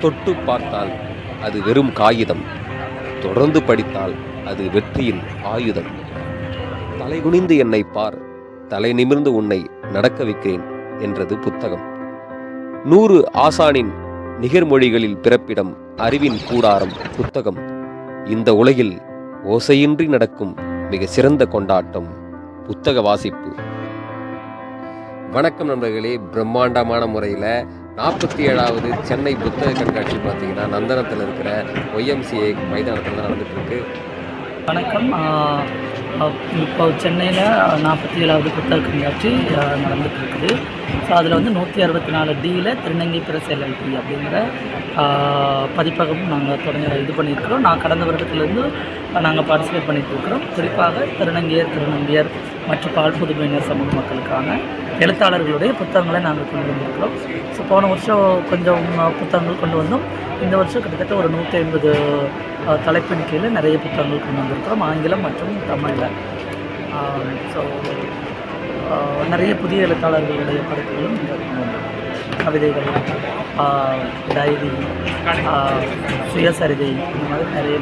தொட்டு பார்த்தால் அது வெறும் காகிதம். தொடர்ந்து படித்தால் அது வெற்றியின் ஆயுதம். தலைகுனிந்து என்னை பார் தலை நிமிர்ந்து உன்னை நடக்க வைக்கிறேன் என்றது புத்தகம். நூறு ஆசானின் நிகர்மொழிகளில் பிறப்பிடம் அறிவின் கூடாரம் புத்தகம். இந்த உலகில் ஓசையின்றி நடக்கும் மிக சிறந்த கொண்டாட்டம் புத்தக வாசிப்பு. வணக்கம் நண்பர்களே பிரம்மாண்டமான முறையில் நாற்பத்தி ஏழாவது சென்னை புத்தக கண்காட்சி பார்த்தீங்கன்னா நந்தனத்தில் இருக்கிற ஒய்எம்சிஏ மைதானத்தில் தான் நடந்துகிட்ருக்கு. வணக்கம். இப்போ சென்னையில் நாற்பத்தி ஏழாவது புத்தக கண்காட்சி நடந்துகிட்டு இருக்குது ஸோ அதில் வந்து நூற்றி அறுபத்தி நாலு டியில் திருநங்கை பிரஸ் எல்எல்பி அப்படிங்கிற பதிப்பகமும் பதிப்பகம் நாங்கள் தொடங்க இது பண்ணியிருக்கிறோம். நான் கடந்த வருடத்துலேருந்து நாங்கள் பார்ட்டிசிபேட் பண்ணிட்டுருக்குறோம் குறிப்பாக திருநங்கையர் திருநங்கையர் மற்றும் பால் புதுமையினர் சமூக மக்களுக்கான எழுத்தாளர்களுடைய புத்தகங்களை நாங்கள் கொண்டு வந்திருக்கிறோம். ஸோ போன வருஷம் கொஞ்சம் புத்தகங்கள் கொண்டு வந்தோம். இந்த வருஷம் கிட்டத்தட்ட ஒரு நூற்றி ஐம்பது தலைப்பின் கீழே நிறைய புத்தகங்கள் கொண்டு வந்திருக்கிறோம். ஆங்கிலம் மற்றும் தமிழில். ஸோ நிறைய புதிய எழுத்தாளர்களுடைய படைப்புகளும் கவிதைகள் டைரி சுயசரிதை இந்த மாதிரி நிறைய